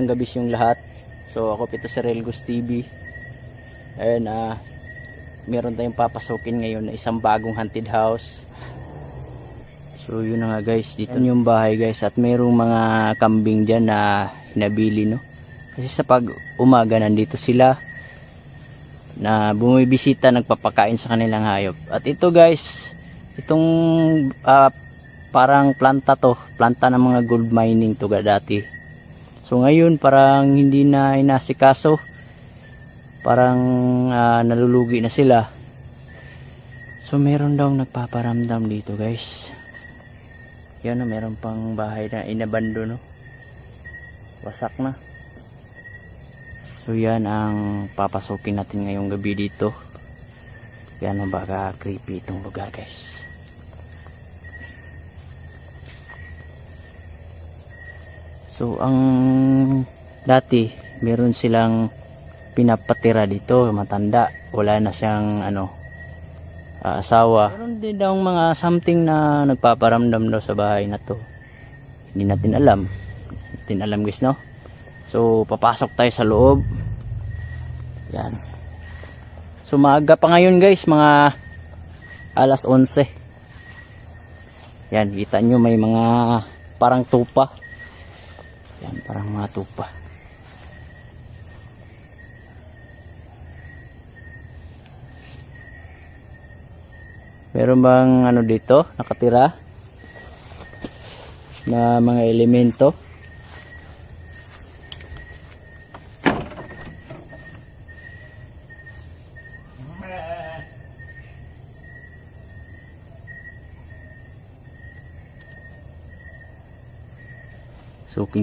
magandang gabi yung lahat. So ako pito sa Relgos TV. Ayun ah meron tayong papasukin ngayon na isang bagong haunted house. So yun na nga guys, dito yung bahay guys at merong mga kambing dyan na hinabili no. Kasi sa pag umaga nandito sila na bumibisita nagpapakain sa kanilang hayop. At ito guys, itong ah, parang planta to, planta ng mga gold mining to dati. So ngayon parang hindi na inasikaso. Parang ah, nalulugi na sila. So meron daw nagpaparamdam dito guys. Yan o, meron pang bahay na inabando no. Wasak na. So yan ang papasukin natin ngayong gabi dito. Yan ang baka creepy itong lugar guys. So ang dati meron silang pinapatira dito matanda. Wala na siyang ano ah, asawa. Meron din daw mga something na nagpaparamdam daw sa bahay na to. Hindi natin alam. Hindi alam guys no? So papasok tayo sa loob. Yan. So maaga pa ngayon guys mga alas 11 yan kita nyo may mga parang tupa yan, parang mga tupa. Meron bang ano dito, nakatira? Na mga elemento?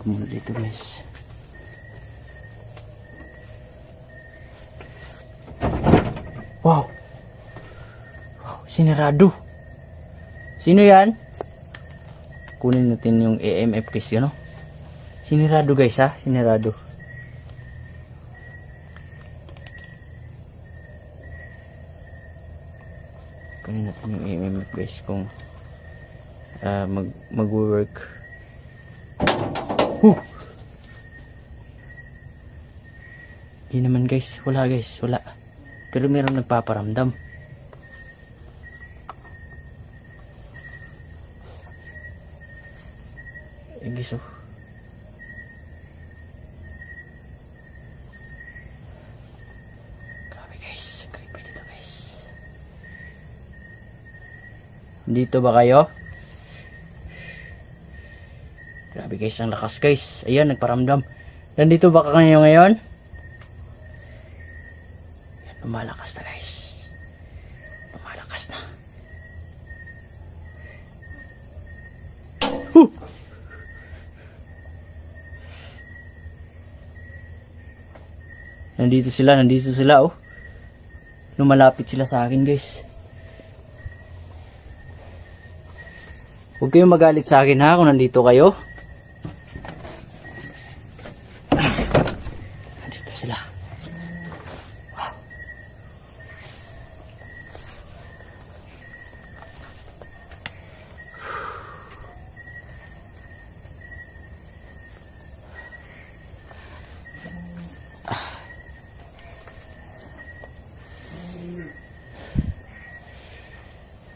Ko muna dito guys. Wow! Wow, sinarado. Sino yan? Kunin natin yung AMF case yun, no? Sinirado guys ha, sinirado. Kunin natin yung AMF guys kung ah, mag mag-work. Huh. Di naman guys, wala guys, wala. Pero meron nagpaparamdam. Eh oh. Grabe guys, creepy dito guys. Dito ba kayo? Grabe guys, ang lakas guys. Ayan, nagparamdam. Nandito ba kayo ngayon? Yan, lumalakas na guys. Lumalakas na. Huh! Nandito sila, nandito sila oh. Lumalapit sila sa akin guys. Huwag kayong magalit sa akin ha kung nandito kayo. Nandito sila. Wow.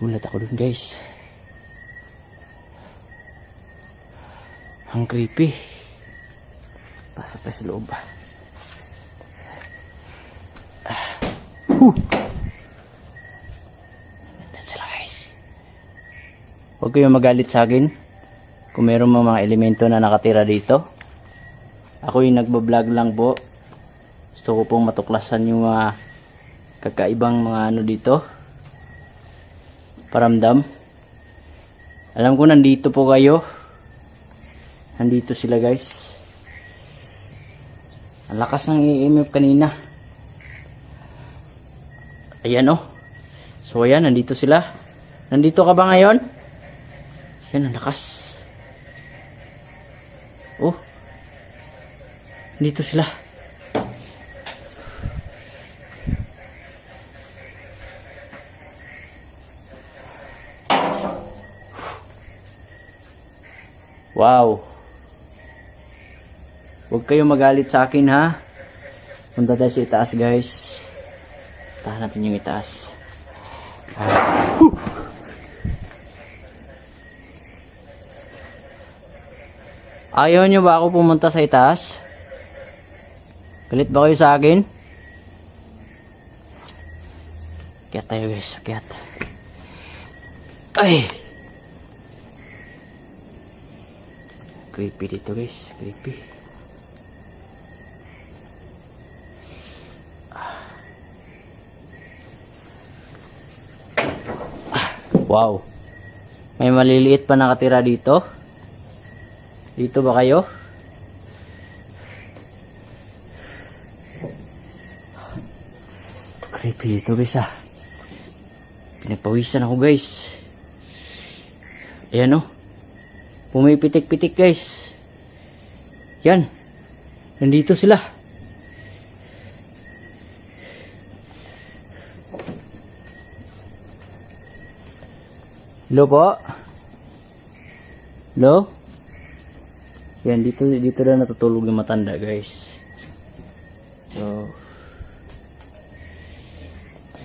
Gulat ako dun guys. Ang creepy. Pasok tayo sa loob. Ah. Huh. Nandun sila guys. Huwag kayong magalit sa akin kung meron mga elemento na nakatira dito. Ako yung nagbablog lang po. Gusto ko pong matuklasan yung mga kakaibang mga ano dito. Paramdam. Alam ko nandito po kayo. Nandito sila guys. Ang lakas ng EMF kanina. Ayan oh. So ayan, nandito sila. Nandito ka ba ngayon? Ayan, ang lakas. Oh. Nandito sila. Wow. Huwag kayong magalit sa akin ha. Punta tayo sa itaas guys. Tahan natin yung itaas. Ah. Whew! Ayaw nyo ba ako pumunta sa itaas? Galit ba kayo sa akin? Akyat tayo guys, akyat. Ay! Creepy dito guys, creepy. Wow. May maliliit pa nakatira dito. Dito ba kayo? Creepy dito guys ah. Pinagpawisan ako guys. Ayan oh. Pumipitik-pitik guys. Yan. Nandito sila. Hello po? Hello? Yan, dito, dito na natutulog yung matanda guys. So,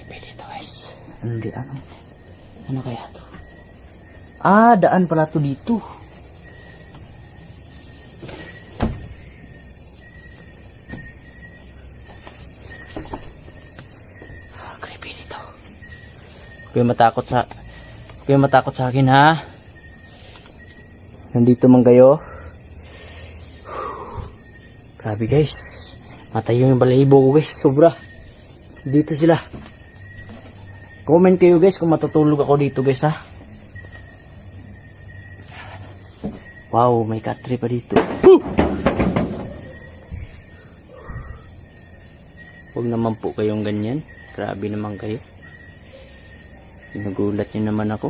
dito guys. Ano di, ano? Ano kaya to? Ah, daan pala to dito. Kayong matakot sa... Kayong matakot sa akin ha. Nandito man kayo. Grabe guys. Matayo yung balahibo ko guys. Sobra. Dito sila. Comment kayo guys kung matutulog ako dito guys ha. Wow, may katri pa dito. Huwag naman po kayong ganyan. Grabe naman kayo. Nagulat niyo naman ako.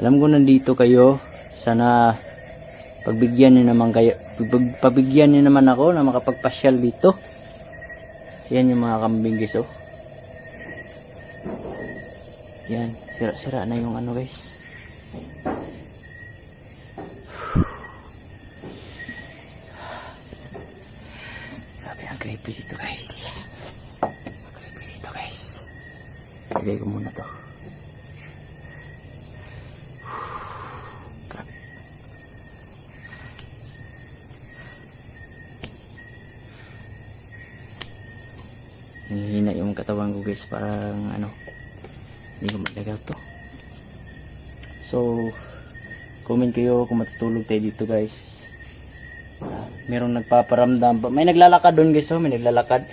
Alam ko nandito kayo. Sana pagbigyan niyo naman kayo. pag- Pabigyan niyo naman ako na makapagpasyal dito. Yan yung mga kambing guys oh. Yan, sira-sira na yung ano guys. Grabe ang creepy dito guys. Creepy dito guys. Lagay ko muna to. Grabe. Hihina yung katawan ko guys. Parang ano hindi ko malagaw to. So comment kayo kung matutulog tayo dito guys. Ah, merong nagpaparamdam pa. May naglalakad doon guys oh. May naglalakad.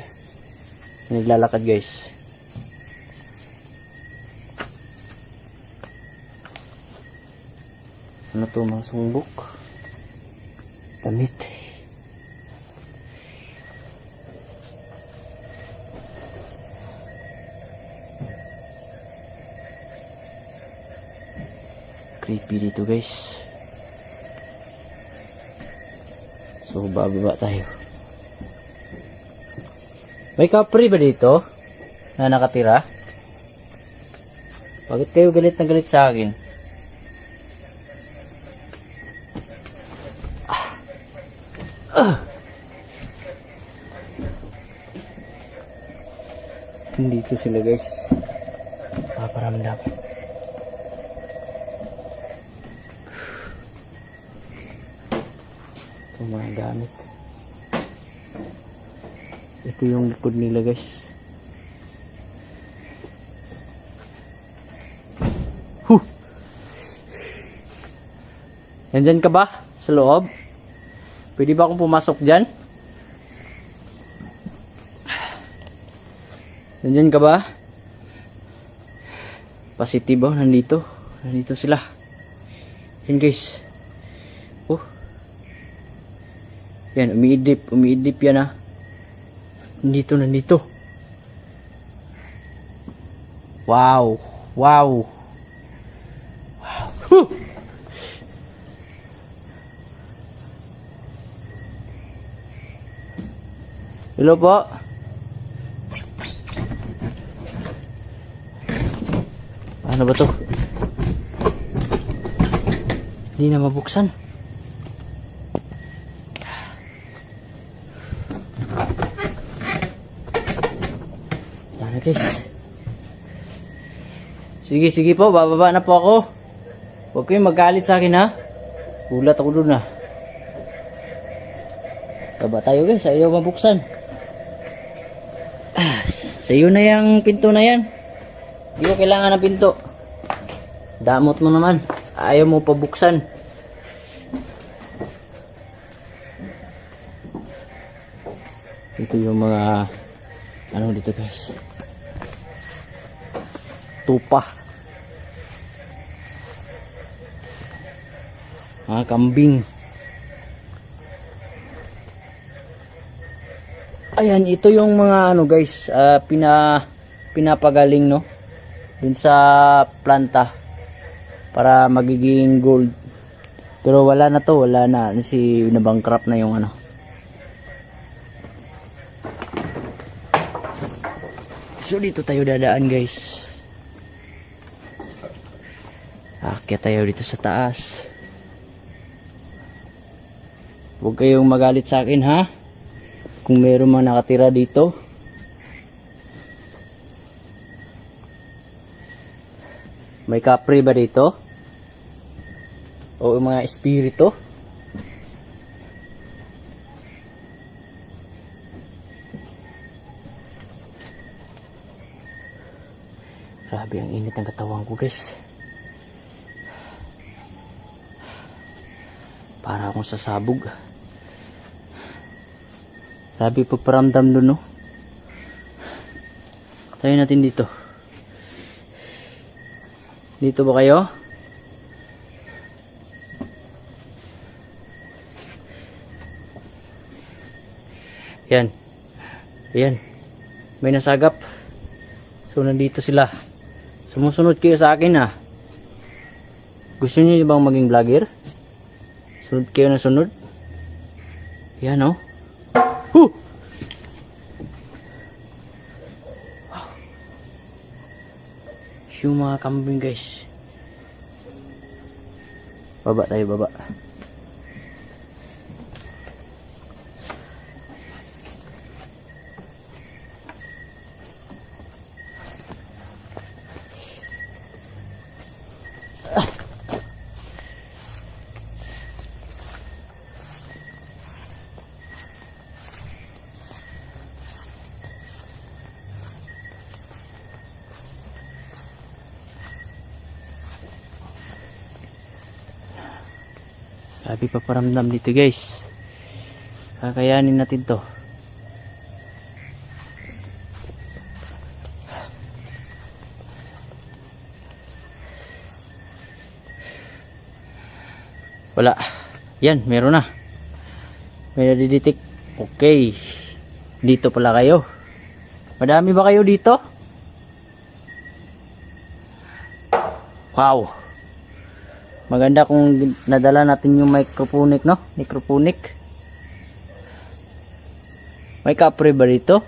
May naglalakad guys. Ano to mga sumbok? Damit creepy dito guys. So bababa tayo. May kapri ba dito na nakatira? Bakit kayo galit na galit sa akin? Ah. Ah. Sila guys. Paparamdam Itong mga gamit. Ito yung likod nila guys. Huh! Nandyan ka ba? Sa loob? Pwede ba akong pumasok dyan? Nandyan ka ba? Positive oh, nandito. Nandito sila. Yan guys. Oh. Yan, umiidip, umiidip yan ah. Nandito, nandito. Wow, wow. Wow. Huh! Hello po. Ano ba to? Hindi na mabuksan. Guys. Sige, sige po. Bababa na po ako. Huwag kayong magalit sa akin ha. Gulat ako dun ha. Baba tayo guys. Ayaw mabuksan. Ah, sa iyo na yung pinto na yan. Hindi ko kailangan ng pinto. Damot mo naman. Ayaw mo pabuksan. Ito yung mga ano dito guys. Tupa. Mga kambing. Ayan, ito yung mga ano guys, ah, pina pinapagaling no dun sa planta para magiging gold. Pero wala na to, wala na si nabankrupt na yung ano. So dito tayo dadaan guys. Akyat tayo dito sa taas. Huwag kayong magalit sa akin ha. Kung meron mga nakatira dito. May kapre ba dito? O mga espiritu? Grabe ang init ng katawan ko guys. Para akong sasabog. Grabe pagparamdam dun no. Tayo natin dito. Dito ba kayo? Yan. Yan. May nasagap. So nandito sila. Sumusunod kayo sa akin ha. Gusto niyo bang maging vlogger? Sunod kayo na sunod? Yan oh. Huh! Wow. Yung mga kambing guys. Baba tayo baba. Sabi pa paramdam dito guys. Kakayanin natin to. Wala. Yan, meron na. May nadiditik. Okay. Dito pala kayo. Madami ba kayo dito? Wow. Maganda kung nadala natin yung microponic, no? Microponic. May kapre ba dito?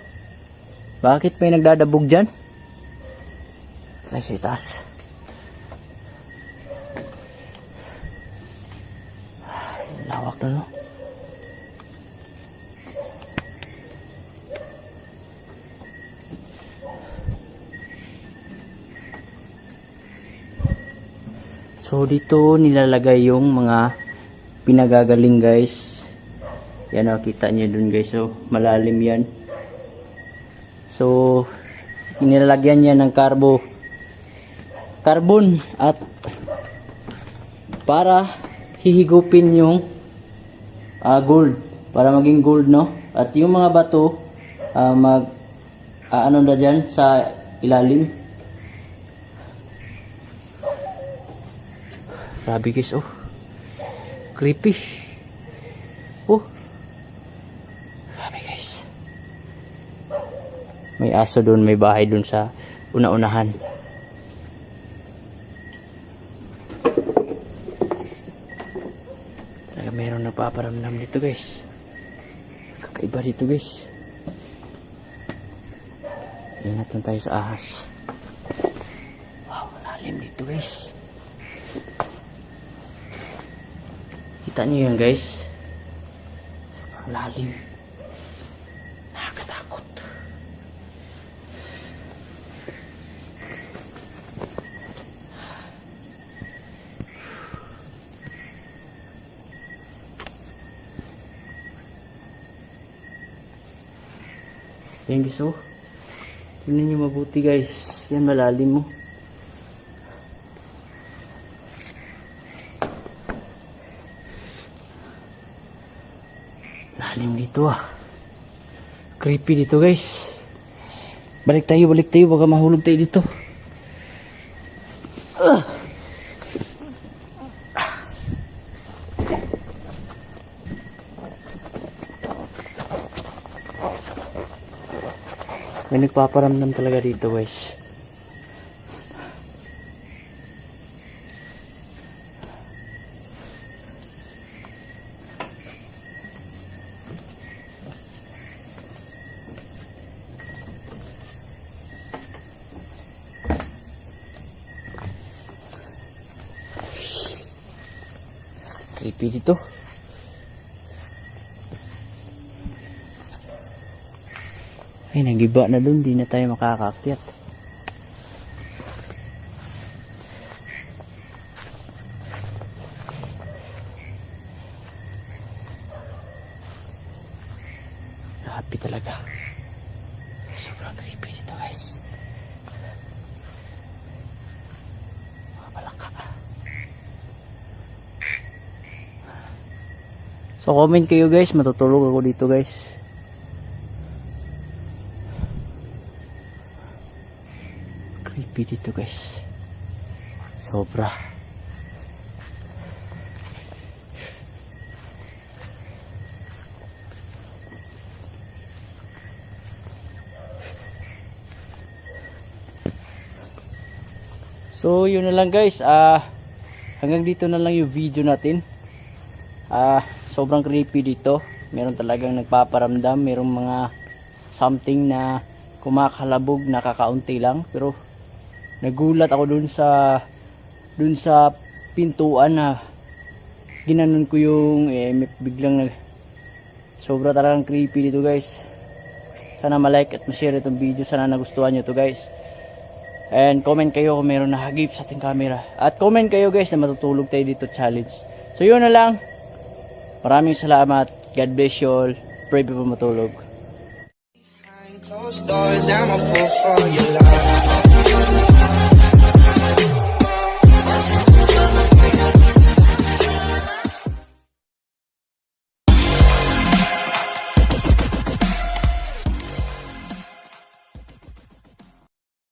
Bakit may nagdadabog dyan? Ay, si taas. Lawak na, no? Dito nilalagay yung mga pinagagaling guys. Yan o, kita nyo dun guys. So malalim yan. So inilalagyan niya ng carbo carbon at para hihigupin yung ah, gold para maging gold no at yung mga bato ah, mag ah, ano na dyan sa ilalim Grabe guys, oh. Creepy. Oh. Grabe guys. May aso doon, may bahay doon sa una-unahan. Talaga mayroong nagpaparamdam dito guys. Kakaiba dito guys. Ingat lang tayo sa ahas. Wow, lalim dito guys. Kita niyo yan guys. Lalim. Nakakatakot. Yan guys oh. Tingnan niyo mabuti guys. Yan malalim mo. Lalim dito ah. Creepy dito guys. Balik tayo, balik tayo. Baka mahulog tayo dito. Ah. May nagpaparamdam talaga dito guys. Creepy dito. Ay, nagiba na dun. Di na tayo makakakyat. Happy talaga. Sobrang creepy dito guys. So comment kayo guys, matutulog ako dito guys. Creepy dito guys. Sobra. So yun na lang guys. Ah hanggang dito na lang yung video natin. Ah sobrang creepy dito. Meron talagang nagpaparamdam, merong mga something na kumakalabog nakakaunti lang. Pero nagulat ako dun sa dun sa pintuan na ginanon ko yung eh, biglang nag sobra talagang creepy dito guys. Sana malike at ma-share itong video. Sana nagustuhan nyo to guys. And comment kayo kung meron nahagip sa ating camera. At comment kayo guys na matutulog tayo dito challenge. So yun na lang maraming salamat. God bless you all. Pray pa matulog. Closed doors, I'm a fool for your love.